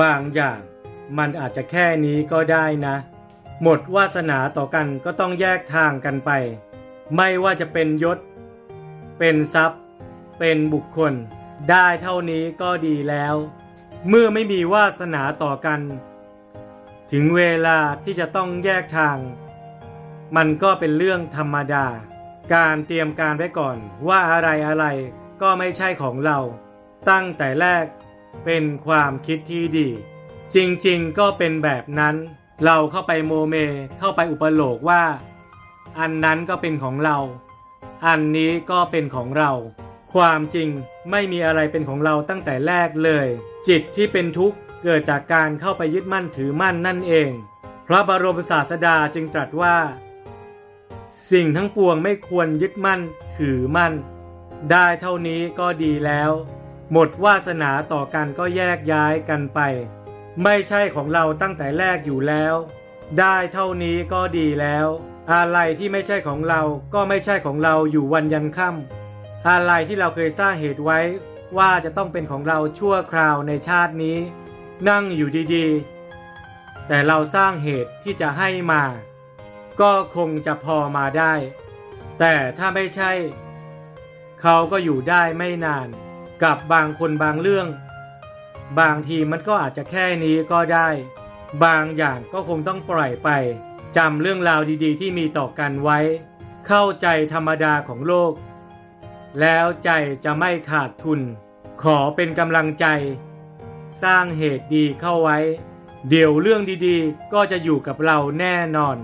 บางอย่างมันอาจจะแค่นี้ก็ได้นะ หมดวาสนาต่อกันก็ต้องแยกทางกันไป ไม่ว่าจะเป็นยศ เป็นทรัพย์ เป็นบุคคล ได้เท่านี้ก็ดีแล้ว เมื่อไม่มีวาสนาต่อกัน ถึงเวลาที่จะต้องแยกทาง มันก็เป็นเรื่องธรรมดา การเตรียมการไว้ก่อนว่าอะไรอะไรก็ไม่ใช่ของเรา ตั้งแต่แรก เป็นความคิดที่ดี จริงๆ ก็เป็นแบบนั้น เราเข้าไปโมเม เข้าไปอุปโลกว่า อันนั้นก็เป็นของเรา อันนี้ก็เป็นของเรา ความจริงไม่มีอะไรเป็นของเราตั้งแต่แรกเลย จิตที่เป็นทุกข์เกิดจากการเข้าไปยึดมั่นถือมั่นนั่นเอง พระบรมศาสดาจึงตรัสว่า สิ่งทั้งปวงไม่ควรยึดมั่นถือมั่น ได้เท่านี้ก็ดีแล้ว หมดวาสนาต่อกันก็แยกย้ายกันไป ไม่ใช่ของเราตั้งแต่แรกอยู่แล้ว ได้เท่านี้ก็ดีแล้ว อะไรที่ไม่ใช่ของเราก็ไม่ใช่ของเราอยู่วันยันค่ำอะไรที่เราเคยสร้างเหตุไว้ว่าจะต้องเป็นของเราชั่วคราวในชาตินี้ นั่งอยู่ดีๆ แต่เราสร้างเหตุที่จะให้มา ก็คงจะพอมาได้ แต่ถ้าไม่ใช่ เขาก็อยู่ได้ไม่นาน กับบางคนบางเรื่อง บางทีมันก็อาจจะแค่นี้ก็ได้ บางอย่างก็คงต้องปล่อยไปจำเรื่องราวดีๆ ที่มีต่อกันไว้ เข้าใจธรรมดาของโลก แล้วใจจะไม่ขาดทุน ขอเป็นกำลังใจ สร้างเหตุดีเข้าไว้ เดี๋ยวเรื่องดีๆ ก็จะอยู่กับเราแน่นอน